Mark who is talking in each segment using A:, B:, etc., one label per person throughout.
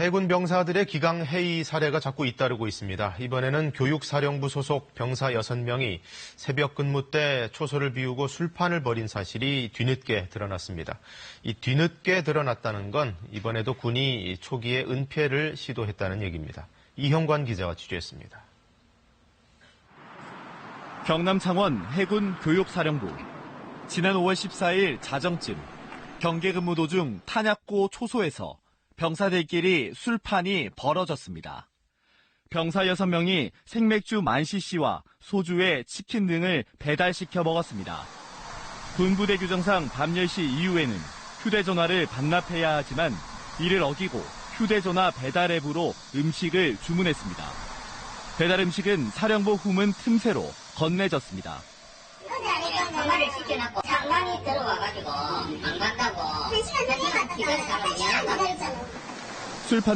A: 해군 병사들의 기강 해이 사례가 자꾸 잇따르고 있습니다. 이번에는 교육사령부 소속 병사 6명이 새벽 근무 때 초소를 비우고 술판을 벌인 사실이 뒤늦게 드러났습니다. 이 뒤늦게 드러났다는 건 이번에도 군이 초기에 은폐를 시도했다는 얘기입니다. 이형관 기자가 취재했습니다.
B: 경남 창원 해군 교육사령부. 지난 5월 14일 자정쯤 경계 근무 도중 탄약고 초소에서 병사들끼리 술판이 벌어졌습니다. 병사 6명이 생맥주 만 cc와 소주에 치킨 등을 배달시켜 먹었습니다. 군부대 규정상 밤 10시 이후에는 휴대전화를 반납해야 하지만 이를 어기고 휴대전화 배달 앱으로 음식을 주문했습니다. 배달 음식은 사령부 후문 틈새로 건네졌습니다.
C: 전화를 시켜놨고 장난이 들어와가지고 안 간다고 한 시간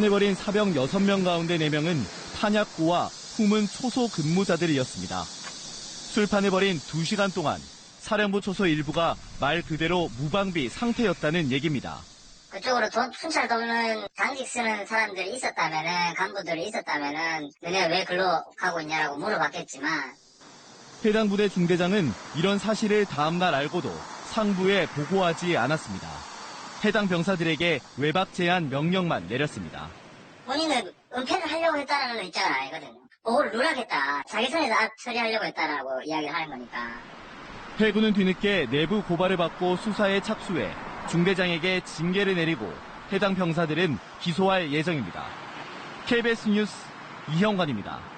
B: 벌인 사병 6명 가운데 4명은 탄약고와 후문 초소 근무자들이었습니다. 벌인 2시간 동안 사령부 초소 일부가 말 그대로 무방비 상태였다는 얘기입니다.
C: 그쪽으로 돈 순찰 돕는 당직 쓰는 사람들이 있었다면은 간부들이 있었다면은 너네 왜 글로 가고 있냐라고 물어봤겠지만
B: 해당 부대 중대장은 이런 사실을 다음날 알고도 상부에 보고하지 않았습니다. 해당 병사들에게 외박 제한 명령만 내렸습니다.
C: 본인은 은폐를 하려고 했다는 건 입장은 아니거든요. 보고를 누락했다. 자기 손에서 앞 처리하려고 했다라고 이야기를 하는 거니까.
B: 해군은 뒤늦게 내부 고발을 받고 수사에 착수해 중대장에게 징계를 내리고 해당 병사들은 기소할 예정입니다. KBS 뉴스 이형관입니다.